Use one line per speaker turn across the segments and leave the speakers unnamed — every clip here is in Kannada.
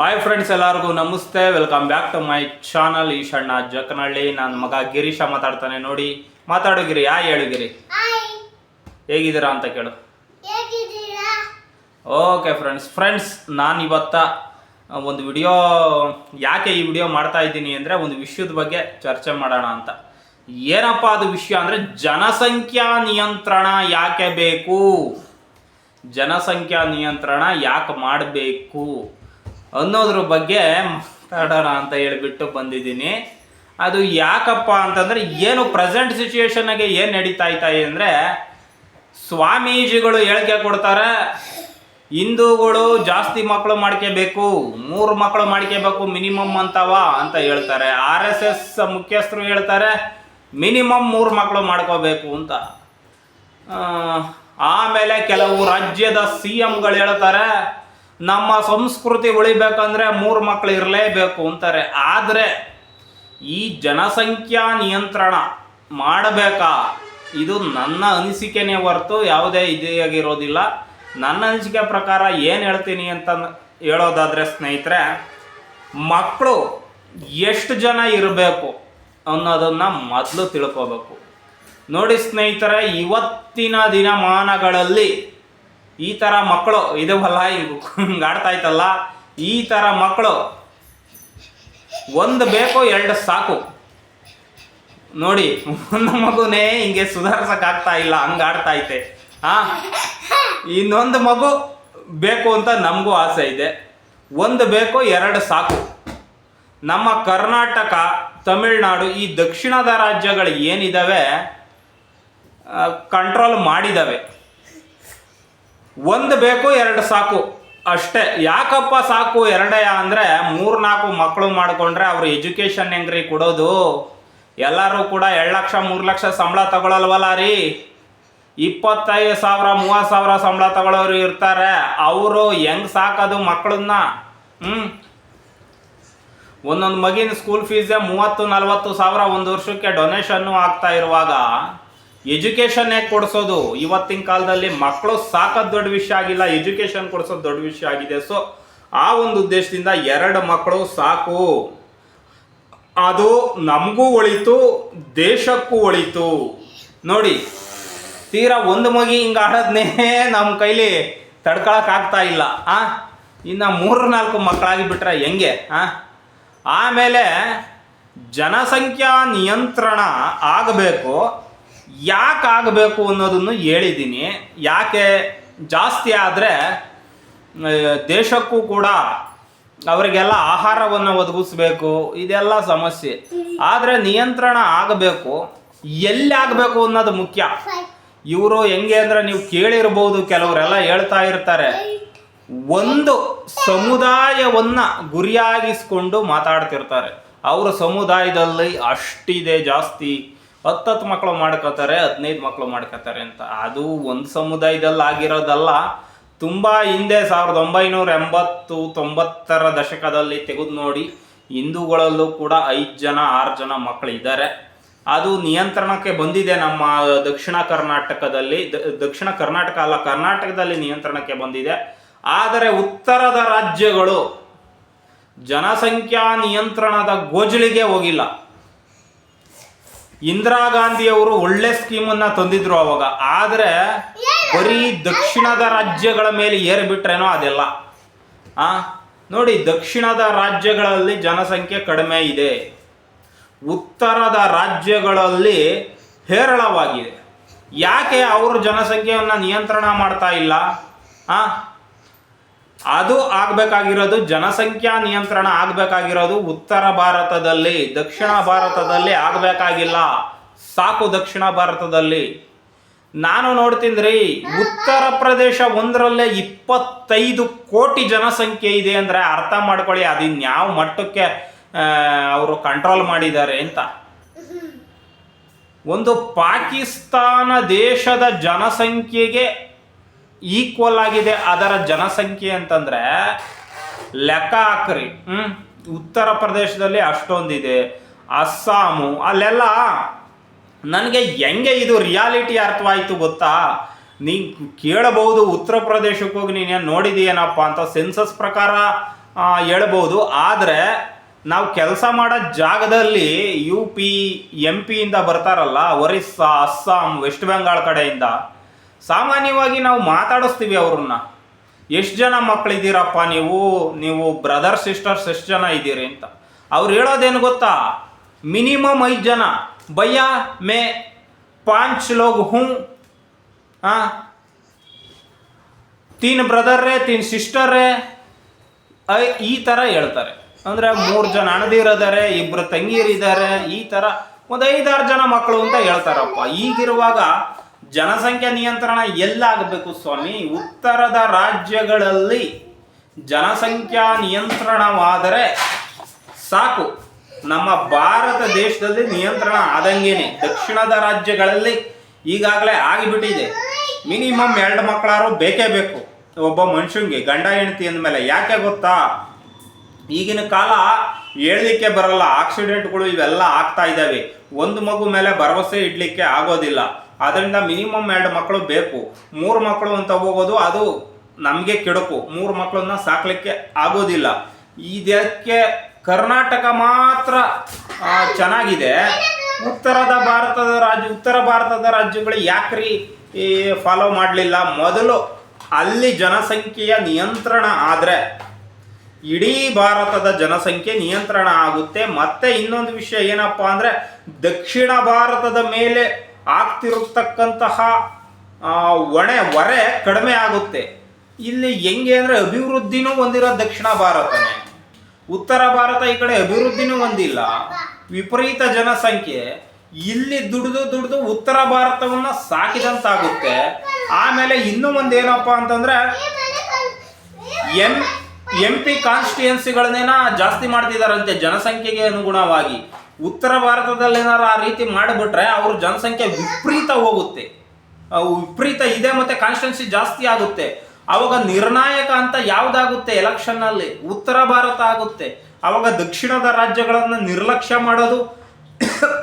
ಹಾಯ್ ಫ್ರೆಂಡ್ಸ್ ಎಲ್ಲರಿಗೂ ನಮಸ್ತೆ. Welcome back to my channel Eshanna Jakanahalli. ನನ್ನ ಮಗ ಗಿರೀಶ ಮಾತಾಡ್ತಾನೆ ನೋಡಿ. ಮಾತಾಡೋಗಿರಿ ಯಾ
ಹೇಳುಗಿರಿ
ಹೇಗಿದ್ದೀರಾ ಅಂತ ಕೇಳು. ಓಕೆ ಫ್ರೆಂಡ್ಸ್ ಫ್ರೆಂಡ್ಸ್ ನಾನು ಇವತ್ತ ಒಂದು ವಿಡಿಯೋ ಯಾಕೆ ಈ ವಿಡಿಯೋ ಮಾಡ್ತಾ ಇದ್ದೀನಿ ಅಂದರೆ ಒಂದು ವಿಷಯದ ಬಗ್ಗೆ ಚರ್ಚೆ ಮಾಡೋಣ ಅಂತ. ಏನಪ್ಪ ಅದು ವಿಷಯ ಅಂದರೆ ಜನಸಂಖ್ಯಾ ನಿಯಂತ್ರಣ ಯಾಕೆ ಬೇಕು? ಜನಸಂಖ್ಯಾ ನಿಯಂತ್ರಣ ಯಾಕೆ ಮಾಡಬೇಕು? ಅನ್ನೋದ್ರ ಬಗ್ಗೆ ಮಾತಾಡೋಣ ಅಂತ ಹೇಳಿಬಿಟ್ಟು ಬಂದಿದ್ದೀನಿ. ಅದು ಯಾಕಪ್ಪ ಅಂತಂದರೆ ಏನು ಪ್ರೆಸೆಂಟ್ ಸಿಚುವೇಶನ್ಗೆ ಏನು ನಡೀತಾ ಇದೆ ಅಂದರೆ ಸ್ವಾಮೀಜಿಗಳು ಹೇಳಿಕೆ ಕೊಡ್ತಾರೆ, ಹಿಂದೂಗಳು ಜಾಸ್ತಿ ಮಕ್ಕಳು ಮಾಡ್ಕೋಬೇಕು, ಮೂರು ಮಕ್ಕಳು ಮಾಡ್ಕೋಬೇಕು ಮಿನಿಮಮ್ ಅಂತವ ಅಂತ ಹೇಳ್ತಾರೆ. ಆರ್ ಎಸ್ ಎಸ್ ಮುಖ್ಯಸ್ಥರು ಹೇಳ್ತಾರೆ ಮಿನಿಮಮ್ ಮೂರು ಮಕ್ಕಳು ಮಾಡ್ಕೋಬೇಕು ಅಂತ. ಆಮೇಲೆ ಕೆಲವು ರಾಜ್ಯದ ಸಿ ಎಂಗಳು ಹೇಳ್ತಾರೆ ನಮ್ಮ ಸಂಸ್ಕೃತಿ ಉಳಿಬೇಕಂದ್ರೆ ಮೂರು ಮಕ್ಕಳು ಇರಲೇಬೇಕು ಅಂತಾರೆ. ಆದರೆ ಈ ಜನಸಂಖ್ಯಾ ನಿಯಂತ್ರಣ ಮಾಡಬೇಕಾ? ಇದು ನನ್ನ ಅನಿಸಿಕೆನೇ ಹೊರತು ಯಾವುದೇ ಇದೆಯಾಗಿರೋದಿಲ್ಲ. ನನ್ನ ಅನಿಸಿಕೆ ಪ್ರಕಾರ ಏನು ಹೇಳ್ತೀನಿ ಅಂತ ಹೇಳೋದಾದರೆ ಸ್ನೇಹಿತರೆ ಮಕ್ಕಳು ಎಷ್ಟು ಜನ ಇರಬೇಕು ಅನ್ನೋದನ್ನು ಮೊದಲು ತಿಳ್ಕೋಬೇಕು. ನೋಡಿ ಸ್ನೇಹಿತರೆ, ಇವತ್ತಿನ ದಿನಮಾನಗಳಲ್ಲಿ ಈ ಥರ ಮಕ್ಕಳು ಇದವಲ್ಲ ಹಿಂಗೆ ಆಡ್ತಾ ಇತ್ತಲ್ಲ, ಈ ಥರ ಮಕ್ಕಳು, ಒಂದು ಬೇಕು, ಎರಡು ಸಾಕು. ನೋಡಿ, ಒಂದು ಮಗುನೇ ಹಿಂಗೆ ಸುಧಾರ್ಸಕ್ಕಾಗ್ತಾ ಇಲ್ಲ, ಹಂಗೆ ಆಡ್ತಾ ಐತೆ. ಆ, ಇನ್ನೊಂದು ಮಗು ಬೇಕು ಅಂತ ನಮಗೂ ಆಸೆ ಇದೆ. ಒಂದು ಬೇಕು, ಎರಡು ಸಾಕು. ನಮ್ಮ ಕರ್ನಾಟಕ, ತಮಿಳುನಾಡು, ಈ ದಕ್ಷಿಣದ ರಾಜ್ಯಗಳು ಏನಿದಾವೆ ಕಂಟ್ರೋಲ್ ಮಾಡಿದಾವೆ. ಒಂದು ಬೇಕು, ಎರಡು ಸಾಕು. ಅಷ್ಟೇ. ಯಾಕಪ್ಪ ಸಾಕು? ಎರಡೇ ಅಂದರೆ ಮೂರು ನಾಲ್ಕು ಮಕ್ಕಳು ಮಾಡಿಕೊಂಡ್ರೆ ಅವ್ರ ಎಜುಕೇಷನ್ ಹೆಂಗ್ರಿ ಕೊಡೋದು? ಎಲ್ಲರೂ ಕೂಡ ಎರಡು ಲಕ್ಷ, ಮೂರು ಲಕ್ಷ ಸಂಬಳ ತಗೊಳಲ್ವಲ್ಲ ರೀ? ಇಪ್ಪತ್ತೈದು ಸಾವಿರ, ಮೂವತ್ತು ಸಾವಿರ ಸಂಬಳ ತಗೊಳ್ಳೋರು ಇರ್ತಾರೆ. ಅವರು ಹೆಂಗ್ ಸಾಕೋದು ಮಕ್ಕಳನ್ನ ಹ್ಞೂ ಒಂದೊಂದು ಮಗಿನ ಸ್ಕೂಲ್ ಫೀಸೇ ಮೂವತ್ತು, ನಲವತ್ತು ಸಾವಿರ ಒಂದು ವರ್ಷಕ್ಕೆ ಡೊನೇಷನ್ನು ಆಗ್ತಾ ಇರುವಾಗ ಎಜುಕೇಷನ್ ಯಾಕೆ ಕೊಡಿಸೋದು? ಇವತ್ತಿನ ಕಾಲದಲ್ಲಿ ಮಕ್ಕಳು ಸಾಕೋದು ದೊಡ್ಡ ವಿಷಯ ಆಗಿಲ್ಲ ಎಜುಕೇಷನ್ ಕೊಡಿಸೋದು ದೊಡ್ಡ ವಿಷಯ ಆಗಿದೆ. ಸೊ ಆ ಒಂದು ಉದ್ದೇಶದಿಂದ ಎರಡು ಮಕ್ಕಳು ಸಾಕು. ಅದು ನಮಗೂ ಒಳಿತು, ದೇಶಕ್ಕೂ ಒಳಿತು. ನೋಡಿ, ತೀರಾ ಒಂದು ಮಗಿ ಹಿಂಗೆ ಆಡೋದನ್ನೇ ನಮ್ಮ ಕೈಲಿ ತಡ್ಕೊಳಕ್ಕಾಗ್ತಾ ಇಲ್ಲ. ಆ, ಇನ್ನು ಮೂರು ನಾಲ್ಕು ಮಕ್ಕಳಾಗಿ ಬಿಟ್ರೆ ಹೆಂಗೆ? ಆ, ಆಮೇಲೆ ಜನಸಂಖ್ಯಾ ನಿಯಂತ್ರಣ ಆಗಬೇಕು. ಯಾಕೆ ಆಗಬೇಕು ಅನ್ನೋದನ್ನು ಹೇಳಿದ್ದೀನಿ. ಯಾಕೆ? ಜಾಸ್ತಿ ಆದರೆ ದೇಶಕ್ಕೂ ಕೂಡ ಅವರಿಗೆಲ್ಲ ಆಹಾರವನ್ನು ಒದಗಿಸ್ಬೇಕು, ಇದೆಲ್ಲ ಸಮಸ್ಯೆ. ಆದರೆ ನಿಯಂತ್ರಣ ಆಗಬೇಕು, ಎಲ್ಲಿ ಆಗಬೇಕು ಅನ್ನೋದು ಮುಖ್ಯ. ಇವರು ಹೆಂಗೆ ಅಂದರೆ ನೀವು ಕೇಳಿರ್ಬೋದು, ಕೆಲವರೆಲ್ಲ ಹೇಳ್ತಾ ಇರ್ತಾರೆ. ಒಂದು ಸಮುದಾಯವನ್ನು ಗುರಿಯಾಗಿಸ್ಕೊಂಡು ಮಾತಾಡ್ತಿರ್ತಾರೆ. ಅವರ ಸಮುದಾಯದಲ್ಲಿ ಅಷ್ಟಿದೆ ಜಾಸ್ತಿ. ಹತ್ತತ್ತು ಮಕ್ಕಳು ಮಾಡ್ಕೋತಾರೆ, ಹದಿನೈದು ಮಕ್ಕಳು ಮಾಡ್ಕೋತಾರೆ ಅಂತ. ಅದು ಒಂದು ಸಮುದಾಯದಲ್ಲಿ ಆಗಿರೋದಲ್ಲ. ತುಂಬ ಹಿಂದೆ ಸಾವಿರದ ಒಂಬೈನೂರ ಎಂಬತ್ತು, ತೊಂಬತ್ತರ ದಶಕದಲ್ಲಿ ತೆಗೆದು ನೋಡಿ, ಹಿಂದೂಗಳಲ್ಲೂ ಕೂಡ ಐದು ಜನ, ಆರು ಜನ ಮಕ್ಕಳು ಇದ್ದಾರೆ. ಅದು ನಿಯಂತ್ರಣಕ್ಕೆ ಬಂದಿದೆ ನಮ್ಮ ದಕ್ಷಿಣ ಕರ್ನಾಟಕದಲ್ಲಿ. ದಕ್ಷಿಣ ಕರ್ನಾಟಕ ಅಲ್ಲ, ಕರ್ನಾಟಕದಲ್ಲಿ ನಿಯಂತ್ರಣಕ್ಕೆ ಬಂದಿದೆ. ಆದರೆ ಉತ್ತರದ ರಾಜ್ಯಗಳು ಜನಸಂಖ್ಯಾ ನಿಯಂತ್ರಣದ ಗೋಜಲಿಗೆ ಹೋಗಿಲ್ಲ. ಇಂದಿರಾ ಗಾಂಧಿಯವರು ಒಳ್ಳೆ ಸ್ಕೀಮನ್ನ ತಂದಿದ್ರು ಅವಾಗ. ಆದರೆ ಬರೀ ದಕ್ಷಿಣದ ರಾಜ್ಯಗಳ ಮೇಲೆ ಏರಿಬಿಟ್ರೇನೋ ಅದೆಲ್ಲ. ಆ, ನೋಡಿ, ದಕ್ಷಿಣದ ರಾಜ್ಯಗಳಲ್ಲಿ ಜನಸಂಖ್ಯೆ ಕಡಿಮೆ ಇದೆ. ಉತ್ತರದ ರಾಜ್ಯಗಳಲ್ಲಿ ಹೇರಳವಾಗಿದೆ. ಯಾಕೆ ಅವರು ಜನಸಂಖ್ಯೆಯನ್ನು ನಿಯಂತ್ರಣ ಮಾಡ್ತಾ ಇಲ್ಲ? ಆ ಅದು ಆಗಬೇಕಾಗಿರೋದು ಜನಸಂಖ್ಯಾ ನಿಯಂತ್ರಣ ಆಗಬೇಕಾಗಿರೋದು ಉತ್ತರ ಭಾರತದಲ್ಲಿ ದಕ್ಷಿಣ ಭಾರತದಲ್ಲಿ ಆಗಬೇಕಾಗಿಲ್ಲ. ಸಾಕು ದಕ್ಷಿಣ ಭಾರತದಲ್ಲಿ. ನಾನು ನೋಡ್ತೀನಿ ರೀ ಉತ್ತರ ಪ್ರದೇಶ ಒಂದರಲ್ಲೇ ಇಪ್ಪತ್ತೈದು ಕೋಟಿ ಜನಸಂಖ್ಯೆ ಇದೆ ಅಂದರೆ ಅರ್ಥ ಮಾಡ್ಕೊಳ್ಳಿ ಅದಿನ್ಯಾವ ಮಟ್ಟಕ್ಕೆ ಅವರು ಕಂಟ್ರೋಲ್ ಮಾಡಿದ್ದಾರೆ ಅಂತ. ಒಂದು ಪಾಕಿಸ್ತಾನ ದೇಶದ ಜನಸಂಖ್ಯೆಗೆ ಈಕ್ವಲ್ ಆಗಿದೆ ಅದರ ಜನಸಂಖ್ಯೆ ಅಂತಂದ್ರೆ ಲೆಕ್ಕ ಹಾಕ್ರಿ ಹ್ಞೂ ಉತ್ತರ ಪ್ರದೇಶದಲ್ಲಿ ಅಷ್ಟೊಂದಿದೆ. ಅಸ್ಸಾಮು, ಅಲ್ಲೆಲ್ಲ ನನಗೆ ಹೆಂಗೆ ಇದು ರಿಯಾಲಿಟಿ ಅರ್ಥವಾಯಿತು ಗೊತ್ತಾ? ನೀ ಕೇಳಬಹುದು, ಉತ್ತರ ಪ್ರದೇಶಕ್ಕೆ ಹೋಗಿ ನೀನು ನೋಡಿದೀಯೇನಪ್ಪ ಅಂತ ಸೆನ್ಸಸ್ ಪ್ರಕಾರ ಹೇಳ್ಬೋದು ಆದರೆ ನಾವು ಕೆಲಸ ಮಾಡೋ ಜಾಗದಲ್ಲಿ ಯು ಪಿ ಎಂ ಪಿಯಿಂದ ಬರ್ತಾರಲ್ಲ, ಒರಿಸ್ಸಾ, ಅಸ್ಸಾಂ ವೆಸ್ಟ್ ಬೆಂಗಾಲ್ ಕಡೆಯಿಂದ ಸಾಮಾನ್ಯವಾಗಿ ನಾವು ಮಾತಾಡಿಸ್ತೀವಿ ಅವ್ರನ್ನ. ಎಷ್ಟು ಜನ ಮಕ್ಕಳಿದ್ದೀರಪ್ಪ ನೀವು? ನೀವು ಬ್ರದರ್ ಸಿಸ್ಟರ್ಸ್ ಎಷ್ಟು ಜನ ಇದ್ದೀರಿ ಅಂತ. ಅವ್ರು ಹೇಳೋದೇನು ಗೊತ್ತಾ? ಮಿನಿಮಮ್ ಐದು ಜನ. ಭಯ್ಯ, ಮೇ, ಪಾಂಚ್ ಲೋಗ್ ಹ್ಞೂ. ಹಾಂ ತೀನ್ ಬ್ರದರ್ ರೇ, ತೀನ್ ಸಿಸ್ಟರ್ರೇ ಈ ಥರ ಹೇಳ್ತಾರೆ. ಅಂದರೆ ಮೂರು ಜನ ಅಣದಿರದಾರೆ ಇಬ್ಬರು ತಂಗಿಯರಿದ್ದಾರೆ, ಈ ಥರ ಒಂದು ಐದಾರು ಜನ ಮಕ್ಕಳು ಅಂತ ಹೇಳ್ತಾರಪ್ಪ. ಈಗಿರುವಾಗ ಜನಸಂಖ್ಯಾ ನಿಯಂತ್ರಣ ಎಲ್ಲಾಗಬೇಕು ಸ್ವಾಮಿ. ಉತ್ತರದ ರಾಜ್ಯಗಳಲ್ಲಿ ಜನಸಂಖ್ಯಾ ನಿಯಂತ್ರಣವಾದರೆ ಸಾಕು. ನಮ್ಮ ಭಾರತ ದೇಶದಲ್ಲಿ ನಿಯಂತ್ರಣ ಆದಂಗೇನೆ. ದಕ್ಷಿಣದ ರಾಜ್ಯಗಳಲ್ಲಿ ಈಗಾಗಲೇ ಆಗಿಬಿಟ್ಟಿದೆ. ಮಿನಿಮಮ್ ಎರಡು ಮಕ್ಕಳಾರು ಬೇಕೇ ಬೇಕು. ಒಬ್ಬ ಮನುಷ್ಯಂಗೆ ಗಂಡ ಹೆಂಡತಿ ಅಂದಮೇಲೆ ಯಾಕೆ ಗೊತ್ತಾ? ಈಗಿನ ಕಾಲ ಹೇಳಲಿಕ್ಕೆ ಬರಲ್ಲ, ಆಕ್ಸಿಡೆಂಟ್ಗಳು ಇವೆಲ್ಲ ಆಗ್ತಾ ಇದ್ದಾವೆ. ಒಂದು ಮಗು ಮೇಲೆ ಭರವಸೆ ಇಡ್ಲಿಕ್ಕೆ ಆಗೋದಿಲ್ಲ. ಅದರಿಂದ ಮಿನಿಮಮ್ ಎರಡು ಮಕ್ಕಳು ಬೇಕು. ಮೂರು ಮಕ್ಕಳು ಅಂತ ಹೋಗೋದು ಅದು ನಮಗೆ ಕೆಡಕು. ಮೂರು ಮಕ್ಕಳನ್ನ ಸಾಕಲಿಕ್ಕೆ ಆಗೋದಿಲ್ಲ. ಇದಕ್ಕೆ ಕರ್ನಾಟಕ ಮಾತ್ರ ಚೆನ್ನಾಗಿದೆ. ಉತ್ತರದ ಭಾರತದ ರಾಜ್ಯ, ಉತ್ತರ ಭಾರತದ ರಾಜ್ಯಗಳು ಯಾಕ್ರಿ ಫಾಲೋ ಮಾಡಲಿಲ್ಲ? ಮೊದಲು ಅಲ್ಲಿ ಜನಸಂಖ್ಯೆಯ ನಿಯಂತ್ರಣ ಆದರೆ ಇಡೀ ಭಾರತದ ಜನಸಂಖ್ಯೆ ನಿಯಂತ್ರಣ ಆಗುತ್ತೆ. ಮತ್ತೆ ಇನ್ನೊಂದು ವಿಷಯ ಏನಪ್ಪಾ ಅಂದ್ರೆ ದಕ್ಷಿಣ ಭಾರತದ ಮೇಲೆ ಆಗ್ತಿರತಕ್ಕಂತಹ ಒಣೆ ಹೊರೆ ಕಡಿಮೆ ಆಗುತ್ತೆ. ಇಲ್ಲಿ ಹೆಂಗೆ ಅಂದರೆ ಅಭಿವೃದ್ಧಿನೂ ಹೊಂದಿರೋ ದಕ್ಷಿಣ ಭಾರತನೇ. ಉತ್ತರ ಭಾರತ ಈ ಕಡೆ ಅಭಿವೃದ್ಧಿನೂ ಹೊಂದಿಲ್ಲ. ವಿಪರೀತ ಜನಸಂಖ್ಯೆ. ಇಲ್ಲಿ ದುಡಿದು ದುಡಿದು ಉತ್ತರ ಭಾರತವನ್ನ ಸಾಕಿದಂತಾಗುತ್ತೆ. ಆಮೇಲೆ ಇನ್ನೂ ಒಂದು ಏನಪ್ಪ ಅಂತಂದ್ರೆ, ಎಂ ಎಂ ಪಿ ಕಾನ್ಸ್ಟಿಟ್ಯೂನ್ಸಿಗಳನ್ನೇನ ಜಾಸ್ತಿ ಮಾಡ್ತಿದಾರಂತೆ ಜನಸಂಖ್ಯೆಗೆ ಅನುಗುಣವಾಗಿ. ಉತ್ತರ ಭಾರತದಲ್ಲಿ ಏನಾರು ಆ ರೀತಿ ಮಾಡಿಬಿಟ್ರೆ ಅವ್ರ ಜನಸಂಖ್ಯೆ ವಿಪರೀತ ಹೋಗುತ್ತೆ. ವಿಪರೀತ ಇದೆ ಮತ್ತೆ ಕಾನ್ಸ್ಟೆನ್ಸಿ ಜಾಸ್ತಿ ಆಗುತ್ತೆ. ಅವಾಗ ನಿರ್ಣಾಯಕ ಅಂತ ಯಾವ್ದಾಗುತ್ತೆ ಎಲೆಕ್ಷನ್ ಅಲ್ಲಿ? ಉತ್ತರ ಭಾರತ ಆಗುತ್ತೆ. ಅವಾಗ ದಕ್ಷಿಣದ ರಾಜ್ಯಗಳನ್ನ ನಿರ್ಲಕ್ಷ್ಯ ಮಾಡೋದು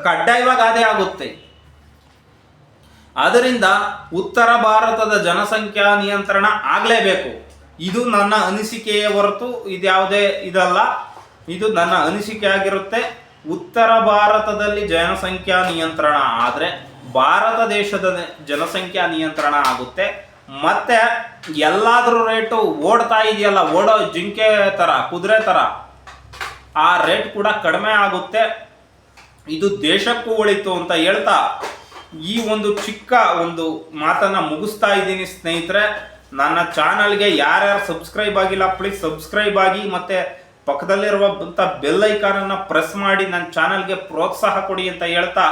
ಕಡ್ಡಾಯವಾಗಿ ಅದೇ ಆಗುತ್ತೆ. ಆದ್ದರಿಂದ ಉತ್ತರ ಭಾರತದ ಜನಸಂಖ್ಯಾ ನಿಯಂತ್ರಣ ಆಗಲೇಬೇಕು. ಇದು ನನ್ನ ಅನಿಸಿಕೆಯೇ ಹೊರತು ಇದ್ಯಾವುದೇ ಇದಲ್ಲ. ಇದು ನನ್ನ ಅನಿಸಿಕೆ ಆಗಿರುತ್ತೆ. ಉತ್ತರ ಭಾರತದಲ್ಲಿ ಜನಸಂಖ್ಯಾ ನಿಯಂತ್ರಣ ಆದರೆ ಭಾರತ ದೇಶದ ಜನಸಂಖ್ಯಾ ನಿಯಂತ್ರಣ ಆಗುತ್ತೆ. ಮತ್ತೆ ಎಲ್ಲಾದರೂ ರೇಟು ಓಡ್ತಾ ಇದೆಯಲ್ಲ, ಓಡೋ ಜಿಂಕೆ ಥರ ಕುದುರೆ ಥರ ಆ ರೇಟ್ ಕೂಡ ಕಡಿಮೆ ಆಗುತ್ತೆ. ಇದು ದೇಶಕ್ಕೂ ಉಳಿತು ಅಂತ ಹೇಳ್ತಾ ಈ ಒಂದು ಚಿಕ್ಕ ಒಂದು ಮಾತನ್ನು ಮುಗಿಸ್ತಾ ಇದ್ದೀನಿ ಸ್ನೇಹಿತರೆ. ನನ್ನ ಚಾನಲ್ಗೆ ಯಾರ್ಯಾರು ಸಬ್ಸ್ಕ್ರೈಬ್ ಆಗಿಲ್ಲ ಪ್ಲೀಸ್ ಸಬ್ಸ್ಕ್ರೈಬ್ ಆಗಿ ಮತ್ತೆ ಪಕ್ಕದಲ್ಲಿರುವಂಥ ಬೆಲ್ ಐಕಾನನ್ನು ಪ್ರೆಸ್ ಮಾಡಿ ನನ್ನ ಚಾನಲ್ಗೆ ಪ್ರೋತ್ಸಾಹ ಕೊಡಿ ಅಂತ ಹೇಳ್ತಾ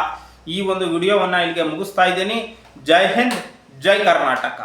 ಈ ಒಂದು ವಿಡಿಯೋವನ್ನು ಇಲ್ಲಿಗೆ ಮುಗಿಸ್ತಾ ಇದ್ದೀನಿ. ಜೈ ಹಿಂದ್, ಜೈ ಕರ್ನಾಟಕ.